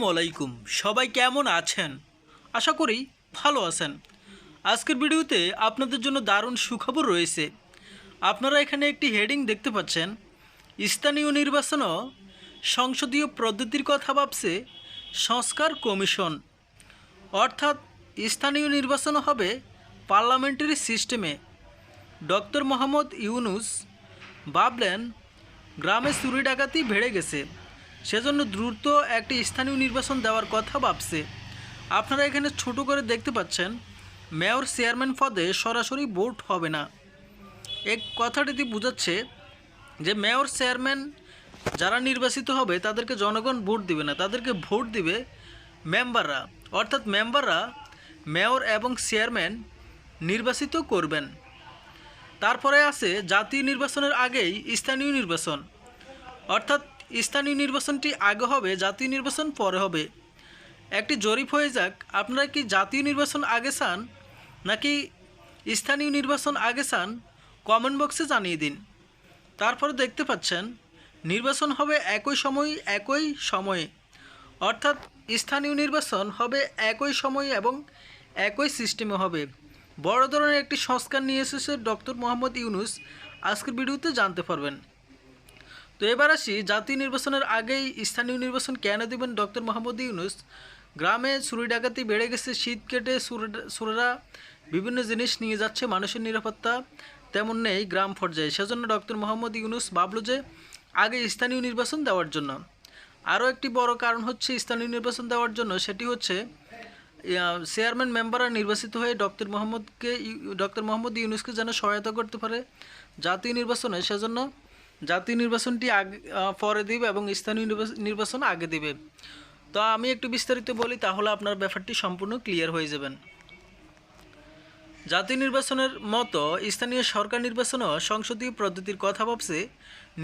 আসসালামু আলাইকুম। সবাই কেমন আছেন? আশা করি ভালো আছেন। আজকের ভিডিওতে আপনাদের জন্য দারুণ সুখবর রয়েছে। আপনারা এখানে একটি হেডিং দেখতে পাচ্ছেন। স্থানীয় নির্বাচনও সংসদীয় পদ্ধতির কথা ভাবছে সংস্কার কমিশন। অর্থাৎ স্থানীয় নির্বাচন হবে পার্লামেন্টারি সিস্টেমে। ডক্টর মোহাম্মদ ইউনুস ভাবলেন, গ্রামে চুরি ডাকাতি বেড়ে গেছে। সেজন্য দ্রুত একটি স্থানীয় নির্বাচন দেওয়ার কথা ভাবছে। আপনারা এখানে ছোট করে দেখতে পাচ্ছেন, মেয়র চেয়ারম্যান পদে সরাসরি ভোট হবে না। এক কথাটিতে বোঝাচ্ছে যে, মেয়র চেয়ারম্যান যারা নির্বাচিত হবে, তাদেরকে জনগণ ভোট দিবে না, তাদেরকে ভোট দিবে মেম্বাররা। অর্থাৎ মেম্বাররা মেয়র এবং চেয়ারম্যান নির্বাচিত করবেন। তারপরে আছে জাতীয় নির্বাচনের আগেই স্থানীয় নির্বাচন। অর্থাৎ স্থানীয় নির্বাচনটি আগে হবে, জাতীয় নির্বাচন পরে হবে। একটি জরিপ হয়ে যাক, আপনারা কি জাতীয় নির্বাচন আগে চান, নাকি স্থানীয় নির্বাচন আগে চান কমেন্ট বক্সে জানিয়ে দিন। তারপরে দেখতে পাচ্ছেন, নির্বাচন হবে একই সময়, একই সময়ে। অর্থাৎ স্থানীয় নির্বাচন হবে একই সময় এবং একই সিস্টেমে হবে। বড় ধরনের একটি সংস্কার নিয়ে এসেছে ডক্টর মোহাম্মদ ইউনুস। আজকের ভিডিওতে জানতে পারবেন। তো এবার আসি জাতীয় নির্বাচনের আগেই স্থানীয় নির্বাচন কেন দেবেন ডক্টর মোহাম্মদ ইউনুস? গ্রামে চুরি ডাকাতি বেড়ে গেছে, শীত কেটে সুরেরা বিভিন্ন জিনিস নিয়ে যাচ্ছে মানুষের নিরাপত্তা। তেমন নেই গ্রাম পর্যায়ে। সেজন্য ডক্টর মোহাম্মদ ইউনুস ভাবলো যে আগে স্থানীয় নির্বাচন দেওয়ার জন্য। আরও একটি বড় কারণ হচ্ছে স্থানীয় নির্বাচন দেওয়ার জন্য সেটি হচ্ছে চেয়ারম্যান মেম্বাররা নির্বাচিত হয়ে ডক্টর মোহাম্মদকে ডক্টর মোহাম্মদ ইউনুসকে যেন সহায়তা করতে পারে জাতীয় নির্বাচনে। সেজন্য জাতীয় নির্বাচনটি আগে পরে দিবে এবং স্থানীয় নির্বাচন আগে দিবে। তো আমি একটু বিস্তারিত বলি, তাহলে আপনার ব্যাপারটি সম্পূর্ণ ক্লিয়ার হয়ে যাবেন। জাতীয় নির্বাচনের মতো স্থানীয় সরকার নির্বাচনও সংসদীয় পদ্ধতির কথা ভাবছে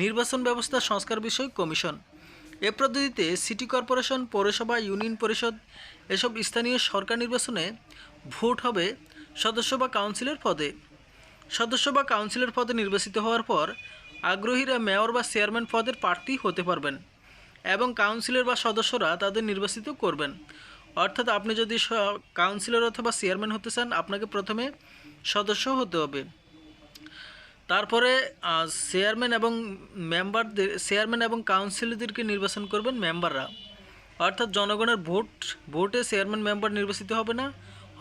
নির্বাচন ব্যবস্থা সংস্কার বিষয়ক কমিশন। এ পদ্ধতিতে সিটি কর্পোরেশন, পৌরসভা, ইউনিয়ন পরিষদ এসব স্থানীয় সরকার নির্বাচনে ভোট হবে সদস্য বা কাউন্সিলের পদে। সদস্য বা কাউন্সিলর পদে নির্বাচিত হওয়ার পর আগ্রহীরা মেয়র বা চেয়ারম্যান পদের প্রার্থী হতে পারবেন এবং কাউন্সিলর বা সদস্যরা তাদের নির্বাচিত করবেন। অর্থাৎ আপনি যদি কাউন্সিলর অথবা চেয়ারম্যান হতে চান, আপনাকে প্রথমে সদস্য হতে হবে। তারপরে চেয়ারম্যান এবং মেম্বারদের চেয়ারম্যান এবং কাউন্সিলরদেরকে নির্বাচন করবেন মেম্বাররা। অর্থাৎ জনগণের ভোট ভোটে চেয়ারম্যান, মেম্বার নির্বাচিত হবে না,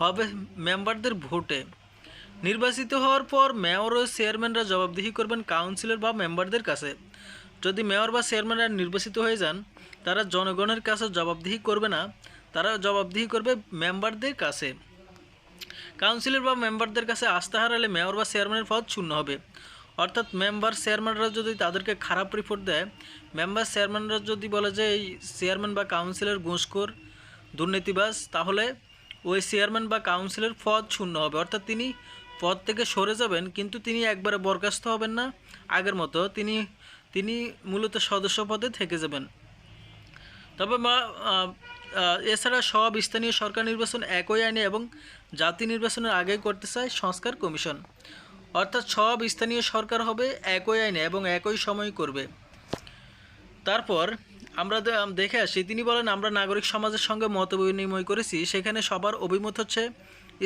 হবে মেম্বারদের ভোটে। নির্বাচিত হওয়ার পর মেয়র ও চেয়ারম্যানরা জবাবদিহি করবেন কাউন্সিলর বা মেম্বারদের কাছে। যদি মেয়র বা চেয়ারম্যানরা নির্বাচিত হয়ে যান, তারা জনগণের কাছে জবাবদিহি করবে না, তারা জবাবদিহি করবে মেম্বারদের কাছে। কাউন্সিলর বা মেম্বারদের কাছে আস্থা হারালে মেয়র বা চেয়ারম্যানের পদ শূন্য হবে। অর্থাৎ মেম্বার চেয়ারম্যানরা যদি তাদেরকে খারাপ রিপোর্ট দেয়, মেম্বার চেয়ারম্যানরা যদি বলে যে এই চেয়ারম্যান বা কাউন্সিলর ঘুষখোর, দুর্নীতিবাজ, তাহলে ওই চেয়ারম্যান বা কাউন্সিলর পদ শূন্য হবে। অর্থাৎ তিনি পদ থেকে সরে যাবেন, কিন্তু তিনি একবারে বরখাস্ত হবেন না। আগের মতো তিনি তিনি মূলত সদস্য পদে থেকে যাবেন। তবে এছাড়া সব স্থানীয় সরকার নির্বাচন একই আইনে এবং জাতি নির্বাচনের আগেই করতে চায় সংস্কার কমিশন। অর্থাৎ সব স্থানীয় সরকার হবে একই আইনে এবং একই সময় করবে। তারপর আমরা দেখে আসি, তিনি বলেন, আমরা নাগরিক সমাজের সঙ্গে মত বিনিময় করেছি, সেখানে সবার অভিমত হচ্ছে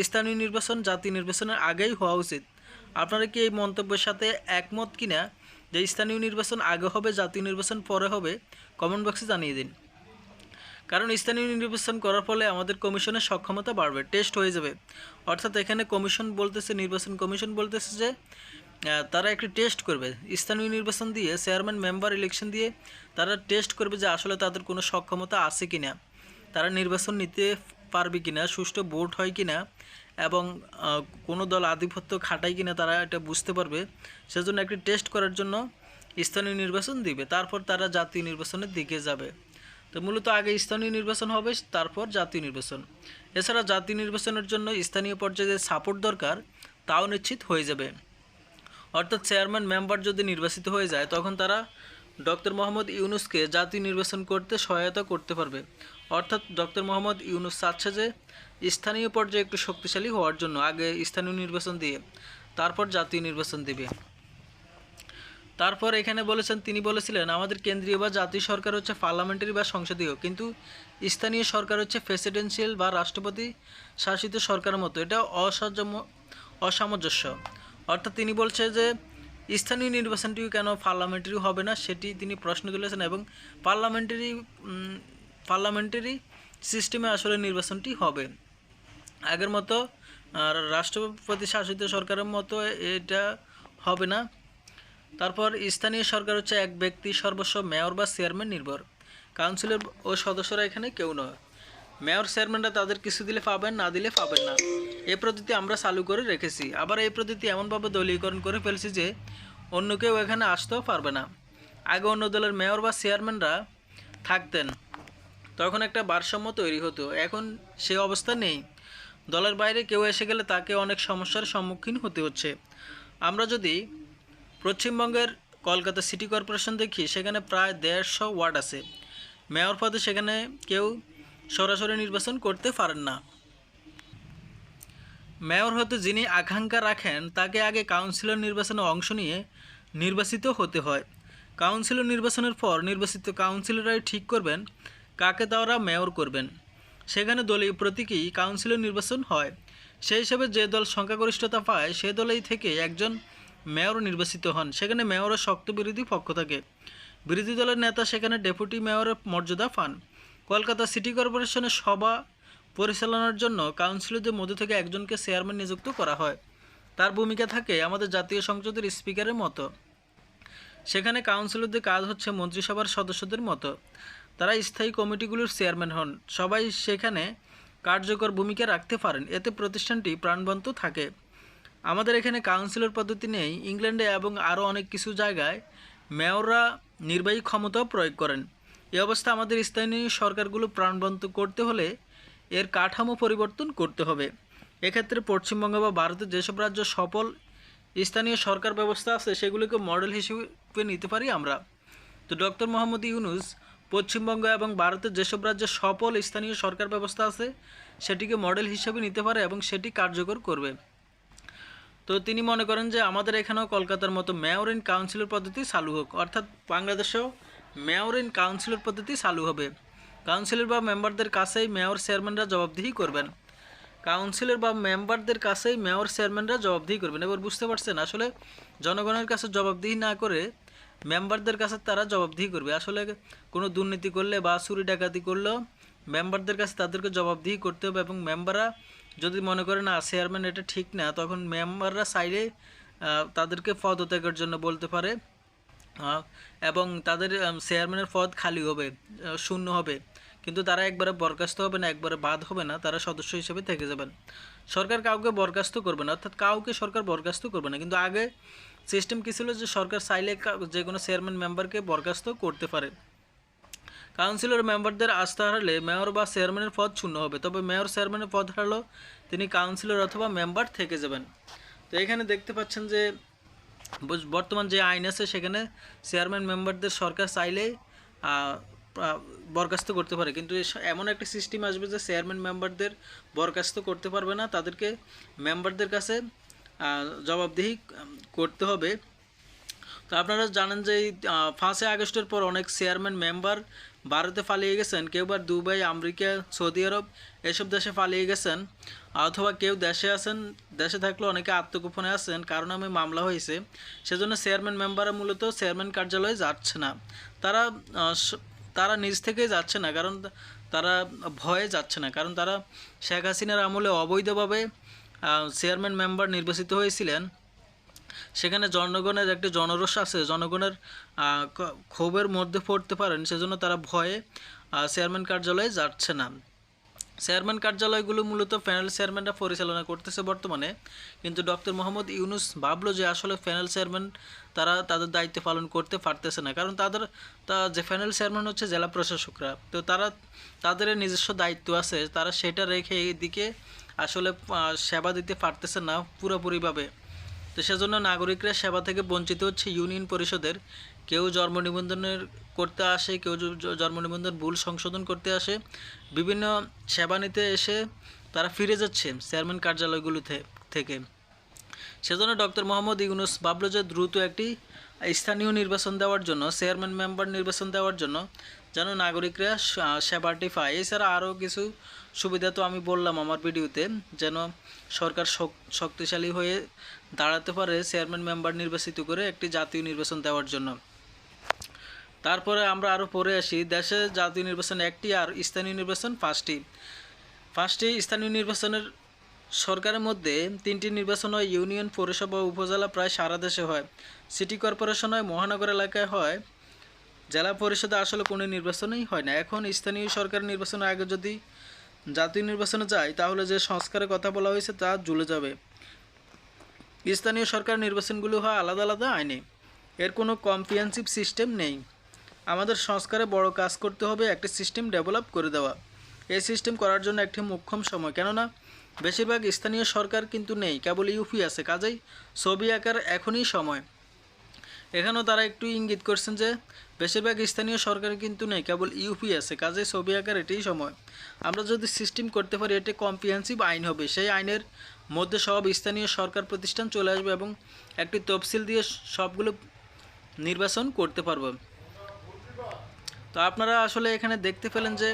স্থানীয় নির্বাচন জাতীয় নির্বাচনের আগেই হওয়া উচিত। আপনারা কি এই মন্তব্যের সাথে একমত কিনা? যে স্থানীয় নির্বাচন আগে হবে জাতীয় নির্বাচন পরে হবে কমেন্ট বক্সে জানিয়ে দিন। কারণ স্থানীয় নির্বাচন করার ফলে আমাদের কমিশনের সক্ষমতা বাড়বে টেস্ট হয়ে যাবে। অর্থাৎ এখানে কমিশন বলতেছে, নির্বাচন কমিশন বলতেছে যে তারা একটি টেস্ট করবে। স্থানীয় নির্বাচন দিয়ে চেয়ারম্যান মেম্বার ইলেকশন দিয়ে তারা টেস্ট করবে যে আসলে তাদের কোনো সক্ষমতা আছে কি না তারা নির্বাচন নিতে পারবে কি না সুষ্ঠু ভোট হয় কি না এবং কোনো দল আধিপত্য খাটায় কিনা তারা এটা বুঝতে পারবে। সেজন্য একটি টেস্ট করার জন্য স্থানীয় নির্বাচন দিবে, তারপর তারা জাতীয় নির্বাচনের দিকে যাবে। তো মূলত আগে স্থানীয় নির্বাচন হবে, তারপর জাতীয় নির্বাচন। এছাড়া জাতীয় নির্বাচনের জন্য স্থানীয় পর্যায়ে সাপোর্ট দরকার, তাও নিশ্চিত হয়ে যাবে। অর্থাৎ চেয়ারম্যান মেম্বার যদি নির্বাচিত হয়ে যায়, তখন তারা ডক্টর মোহাম্মদ ইউনুসকে জাতীয় নির্বাচন করতে সহায়তা করতে পারবে। অর্থাৎ ডক্টর মোহাম্মদ ইউনুস চাচ্ছে যে স্থানীয় পর্যায়ে একটু শক্তিশালী হওয়ার জন্য আগে স্থানীয় নির্বাচন দিয়ে তারপর জাতীয় নির্বাচন দিবে। তারপর এখানে বলেছেন, তিনি বলেছিলেন, আমাদের কেন্দ্রীয় বা জাতীয় সরকার হচ্ছে পার্লামেন্টারি বা সংসদীয়, কিন্তু স্থানীয় সরকার হচ্ছে প্রেসিডেন্সিয়াল বা রাষ্ট্রপতি শাসিত সরকারের মতো। এটা অসাজম, অসামঞ্জস্য। অর্থাৎ তিনি বলছে যে, স্থানীয় নির্বাচনটিও কেন পার্লামেন্টারি হবে না? সেটি তিনি প্রশ্ন তুলেছেন এবং পার্লামেন্টারি পার্লামেন্টারি সিস্টেমে আসলে নির্বাচনটি হবে। আগের মতো, আর রাষ্ট্রপতি শাসিত সরকারের মতো এটা হবে না। তারপর স্থানীয় সরকার হচ্ছে এক ব্যক্তি, সর্বস্ব মেয়র বা চেয়ারম্যান নির্ভর। কাউন্সিলর ও সদস্যরা এখানে কেউ নয়। মেয়র, চেয়ারম্যানরা তাদের কিছু দিলে পাবেন, না দিলে পাবেন না। এই পদ্ধতি আমরা চালু করে রেখেছি। আবার এই পদ্ধতি এমনভাবে দলীয়করণ করে ফেলছি যে অন্য কেউ এখানে আসতেও পারবে না। আগে অন্য দলের মেয়র বা চেয়ারম্যানরা থাকতেন। তখন একটা ভারসাম্য তৈরি হতো। এখন সে অবস্থা নেই। দলের বাইরে কেউ এসে গেলে তাকে অনেক সমস্যার সম্মুখীন হতে হচ্ছে। আমরা যদি পশ্চিমবঙ্গের কলকাতা সিটি কর্পোরেশন দেখি, সেখানে প্রায় দেড়শো ওয়ার্ড আছে। মেয়র পদে সেখানে কেউ সরাসরি নির্বাচন করতে পারেন না। মেয়র হতে যিনি আকাঙ্ক্ষা রাখেন, তাকে আগে কাউন্সিলর নির্বাচনে অংশ নিয়ে নির্বাচিত হতে হয়। কাউন্সিলর নির্বাচনের পর নির্বাচিত কাউন্সিলররাই ঠিক করবেন কাকে তারা মেয়র করবেন? সেখানে দলীয় প্রতীকী কাউন্সিলর নির্বাচন হয়। সেই হিসেবে যে দল সংখ্যাগরিষ্ঠতা পায়, সে দলেই থেকে একজন মেয়র নির্বাচিত হন। সেখানে মেয়রের শক্ত বিরোধী পক্ষ থাকে। বিরোধী দলের নেতা সেখানে ডেপুটি মেয়রের মর্যাদা পান। কলকাতা সিটি কর্পোরেশনের সভা পরিচালনার জন্য কাউন্সিলরদের মধ্যে থেকে একজনকে চেয়ারম্যান নিযুক্ত করা হয়। তার ভূমিকা থাকে আমাদের জাতীয় সংসদের স্পিকারের মতো। সেখানে কাউন্সিলরদের কাজ হচ্ছে মন্ত্রিসভার সদস্যদের মতো। তারা স্থায়ী কমিটিগুলোর চেয়ারম্যান হন। সবাই সেখানে কার্যকর ভূমিকা রাখতে পারেন। এতে প্রতিষ্ঠানটি প্রাণবন্ত থাকে। আমাদের এখানে কাউন্সিলর পদ্ধতি নেই। ইংল্যান্ডে এবং আরও অনেক কিছু জায়গায় মেয়ররা নির্বাহী ক্ষমতাও প্রয়োগ করেন। এ অবস্থা আমাদের স্থানীয় সরকারগুলো প্রাণবন্ত করতে হলে এর কাঠামো পরিবর্তন করতে হবে। এক্ষেত্রে পশ্চিমবঙ্গ বা ভারতের যেসব রাজ্য সফল স্থানীয় সরকার ব্যবস্থা আছে, সেগুলিকে মডেল হিসেবে নিতে পারি আমরা। তো ডক্টর মোহাম্মদ ইউনুস পশ্চিমবঙ্গ এবং ভারতের যেসব রাজ্যে সফল স্থানীয় সরকার ব্যবস্থা আছে, সেটিকে মডেল হিসেবে নিতে পারে এবং সেটি কার্যকর করবে। তো তিনি মনে করেন যে আমাদের এখানেও কলকাতার মতো মেয়র ইন কাউন্সিলর পদ্ধতি চালু হোক, অর্থাৎ বাংলাদেশেও মেয়র ইন কাউন্সিলর পদ্ধতি চালু হবে। কাউন্সিলর বা মেম্বারদের কাছেই মেয়র চেয়ারম্যানরা জবাবদিহি করবেন। কাউন্সিলর বা মেম্বারদের কাছেই মেয়র চেয়ারম্যানরা জবাবদিহি করবেন। এবার বুঝতে পারছেন, আসলে জনগণের কাছে জবাবদিহি না করে মেম্বারদের কাছে তারা জবাবদিহি করবে। আসলে কোনো দুর্নীতি করলে বা চুরি ডাকাতি করলেও মেম্বারদের কাছে তাদেরকে জবাবদিহি করতে হবে এবং মেম্বাররা যদি মনে করে না, চেয়ারম্যান, এটা ঠিক না, তখন মেম্বাররা সাইডে তাদেরকে পদত্যাগের জন্য বলতে পারে এবং তাদের চেয়ারম্যানের পদ খালি হবে শূন্য হবে। কিন্তু তারা একবারে বরখাস্ত হবে না, একবারে বাদ হবে না, তারা সদস্য হিসেবে থেকে যাবেন। সরকার কাউকে বরখাস্ত করবে না, অর্থাৎ কাউকে সরকার বরখাস্ত করবে না। কিন্তু আগে সিস্টেম কী ছিল যে সরকার চাইলে যে কোনো চেয়ারম্যান মেম্বারকে বরখাস্ত করতে পারে। কাউন্সিলর মেম্বারদের আস্থা হারালে মেয়র বা চেয়ারম্যানের পদ শূন্য হবে। তবে মেয়র চেয়ারম্যানের পদ হারালেও তিনি কাউন্সিলর অথবা মেম্বার থেকে যাবেন। তো এখানে দেখতে পাচ্ছেন যে বর্তমান যে আইন আছে, সেখানে চেয়ারম্যান মেম্বারদের সরকার চাইলেই বরখাস্ত করতে পারে। কিন্তু এমন একটা সিস্টেম আসবে যে চেয়ারম্যান মেম্বারদের বরখাস্ত করতে পারবে না। তাদেরকে মেম্বারদের কাছে জবাবদিহি করতে হবে। তো আপনারা জানেন যে পাঁচই আগস্টের পর অনেক চেয়ারম্যান, মেম্বার ভারতে পালিয়ে গেছেন। কেউ বা দুবাই, আমেরিকা, সৌদি আরব এসব দেশে পালিয়ে গেছেন। অথবা কেউ দেশে আছেন, দেশে থাকলে অনেকে আত্মগোপনে আছেন, কারণ আমি মামলা হয়েছে। সেজন্য চেয়ারম্যান, মেম্বাররা মূলত চেয়ারম্যান কার্যালয়ে যাচ্ছে না। তারা তারা নিজ থেকেই যাচ্ছে না, কারণ তারা ভয়ে যাচ্ছে না। কারণ তারা শেখ হাসিনার আমলে অবৈধভাবে চেয়ারম্যান মেম্বার নির্বাচিত হয়েছিলেন। সেখানে জনগণের একটি জনরোষ আছে, জনগণের ক্ষোভের মধ্যে পড়তে পারেন, সেজন্য তারা ভয়ে চেয়ারম্যান কার্যালয়ে যাচ্ছে না। চেয়ারম্যান কার্যালয়গুলো মূলত প্যানেল চেয়ারম্যানরা পরিচালনা করতেছে বর্তমানে, কিন্তু ডক্টর মোহাম্মদ ইউনুস ভাবলো যে আসলে প্যানেল চেয়ারম্যান তারা তাদের দায়িত্ব পালন করতে পারতেছে না, কারণ তাদের, তা যে প্যানেল চেয়ারম্যান হচ্ছে জেলা প্রশাসকরা। তো তারা, তাদের নিজস্ব দায়িত্ব আছে, তারা সেটা রেখে এইদিকে আসলে সেবা দিতে পারতেছে না পুরোপুরিভাবে। তো সেজন্য নাগরিকরা সেবা থেকে বঞ্চিত হচ্ছে ইউনিয়ন পরিষদের। কেউ জন্ম নিবন্ধনের করতে আসে, কেউ জন্ম নিবন্ধন ভুল সংশোধন করতে আসে। বিভিন্ন সেবা নিতে এসে তারা ফিরে যাচ্ছে চেয়ারম্যান কার্যালয়গুলো থেকে। সেজন্য ডক্টর মোহাম্মদ ইউনুস ভাবলো যে দ্রুত একটি স্থানীয় নির্বাচন দেওয়ার জন্য, চেয়ারম্যান মেম্বার নির্বাচন দেওয়ার জন্য যেন নাগরিকরা সেবাটি পায়। এছাড়া আরও কিছু সুবিধা তো আমি বললাম আমার ভিডিওতে, যেন সরকার শক্তিশালী হয়ে দাঁড়াতে পারে চেয়ারম্যান মেম্বার নির্বাচিত করে একটি জাতীয় নির্বাচন দেওয়ার জন্য। তারপরে আমরা আরও পরে আসি, দেশে জাতীয় নির্বাচন একটি আর স্থানীয় নির্বাচন পাঁচটি। পাঁচটি স্থানীয় নির্বাচনের সরকারের মধ্যে তিনটি নির্বাচন হয়, ইউনিয়ন, পৌরসভা, উপজেলা, প্রায় সারা দেশে হয়। সিটি কর্পোরেশন হয়, মহানগর এলাকায় হয়। জেলা পরিষদে আসলে কোনো নির্বাচনই হয় না। এখন স্থানীয় সরকার নির্বাচনের আগে যদি জাতীয় নির্বাচনে যায়, তাহলে যে সংস্কারের কথা বলা হয়েছে তা ঝুলে যাবে। স্থানীয় সরকার নির্বাচনগুলো হয় আলাদা আলাদা আইনে। এর কোনো কম্প্রিহেন্সিভ সিস্টেম নেই। আমাদের সংস্কারে বড় কাজ করতে হবে একটি সিস্টেম ডেভেলপ করে দেওয়া। এই সিস্টেম করার জন্য একটি মুখ্যম সময়। কেননা, বেশিরভাগ স্থানীয় সরকার কিন্তু নেই। কেবল ইউপি আছে। কাজেই ছবি আঁকার এখনই সময়। এখানেও তারা একটু ইঙ্গিত করছেন যে, বেশিরভাগ স্থানীয় সরকার কিন্তু নেই, কেবল ইউপি আছে কাজে ছবি আঁকার এটাই সময়। আমরা যদি সিস্টেম করতে পারি, এটি কম্প্রিহেন্সিভ আইন হবে। সেই আইনের মধ্যে সব স্থানীয় সরকার প্রতিষ্ঠান চলে আসবে এবং একটি তফসিল দিয়ে সবগুলো নির্বাচন করতে পারব। তো আপনারা আসলে এখানে দেখতে পেলেন যে,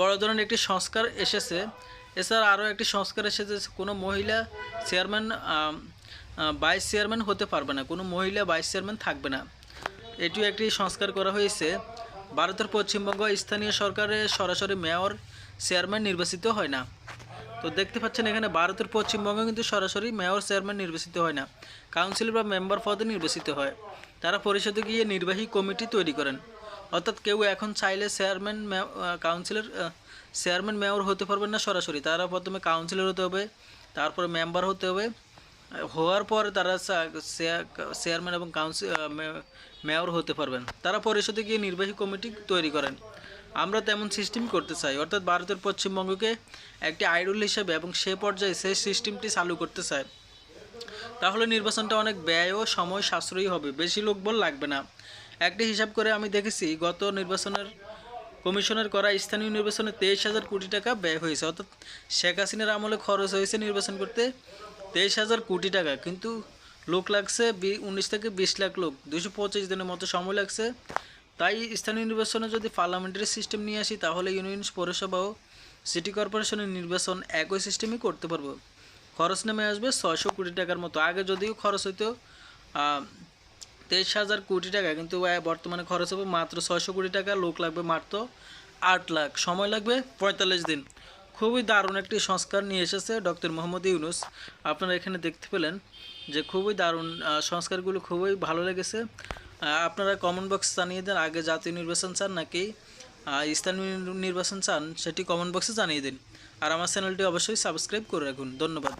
বড় ধরনের একটি সংস্কার এসেছে। এছাড়া আরও একটি সংস্কার এসেছে কোনো মহিলা চেয়ারম্যান ভাইস চেয়ারম্যান হতে পারবে না, কোনো মহিলা ভাইস চেয়ারম্যান থাকবে না। এটিও একটি সংস্কার করা হয়েছে। ভারতের পশ্চিমবঙ্গ স্থানীয় সরকারে সরাসরি মেয়র চেয়ারম্যান নির্বাচিত হয় না। তো দেখতে পাচ্ছেন এখানে ভারতের পশ্চিমবঙ্গে কিন্তু সরাসরি মেয়র চেয়ারম্যান নির্বাচিত হয় না। কাউন্সিল বা মেম্বার পদে নির্বাচিত হয়। তারা পরিষদে গিয়ে নির্বাহী কমিটি তৈরি করেন। অর্থাৎ কেউ এখন চাইলে চেয়ারম্যান কাউন্সিলের চেয়ারম্যান মেয়র হতে পারবেন না সরাসরি। তারা প্রথমে কাউন্সিলর হতে হবে, তারপরে মেম্বার হতে হবে। হওয়ার পর তারা চেয়ারম্যান এবং কাউন্সিল মেয়র হতে পারবেন। তারা পরিষদে গিয়ে নির্বাহী কমিটি তৈরি করেন। আমরা তেমন সিস্টেম করতে চাই। অর্থাৎ ভারতের পশ্চিমবঙ্গকে একটি আইডল হিসেবে এবং সে পর্যায়ে সেই সিস্টেমটি চালু করতে চায়। তাহলে নির্বাচনটা অনেক ব্যয় ও সময় সাশ্রয়ী হবে। বেশি লোক লোকবল লাগবে না। একটি হিসাব করে আমি দেখেছি, গত নির্বাচনের কমিশনের করা স্থানীয় নির্বাচনে তেইশ হাজার কোটি টাকা ব্যয় হয়েছে। অর্থাৎ শেখ হাসিনার আমলে খরচ হয়েছে নির্বাচন করতে তেইশ হাজার কোটি টাকা, কিন্তু লোক লাগছে উনিশ থেকে বিশ লাখ লোক দুশো পঁচিশ দিনের মতো সময় লাগছে। তাই স্থানীয় নির্বাচনে যদি পার্লামেন্টারি সিস্টেম নিয়ে আসি, তাহলে ইউনিয়ন পৌরসভা ও সিটি কর্পোরেশনের নির্বাচন একই সিস্টেমই করতে পারব। খরচ নেমে আসবে ছয়শো কোটি টাকার মতো। আগে যদিও খরচ হইতো তেইশ হাজার কোটি টাকা, কিন্তু বর্তমানে খরচ হবে মাত্র ছয়শো কোটি টাকা, লোক লাগবে মাত্র আট লাখ। সময় লাগবে পঁয়তাল্লিশ দিন। খুবই দারুণ একটি সংস্কার নিয়ে এসেছে ডক্টর মোহাম্মদ ইউনুস। আপনারা এখানে দেখতে পেলেন যে খুবই দারুণ সংস্কারগুলো খুবই ভালো লেগেছে। আপনারা কমেন্ট বক্স জানিয়ে দেন, আগে জাতীয় নির্বাচন চান নাকি স্থানীয় নির্বাচন চান সেটি কমেন্ট বক্সে জানিয়ে দিন। আর আমার চ্যানেলটি অবশ্যই সাবস্ক্রাইব করে রাখুন। ধন্যবাদ।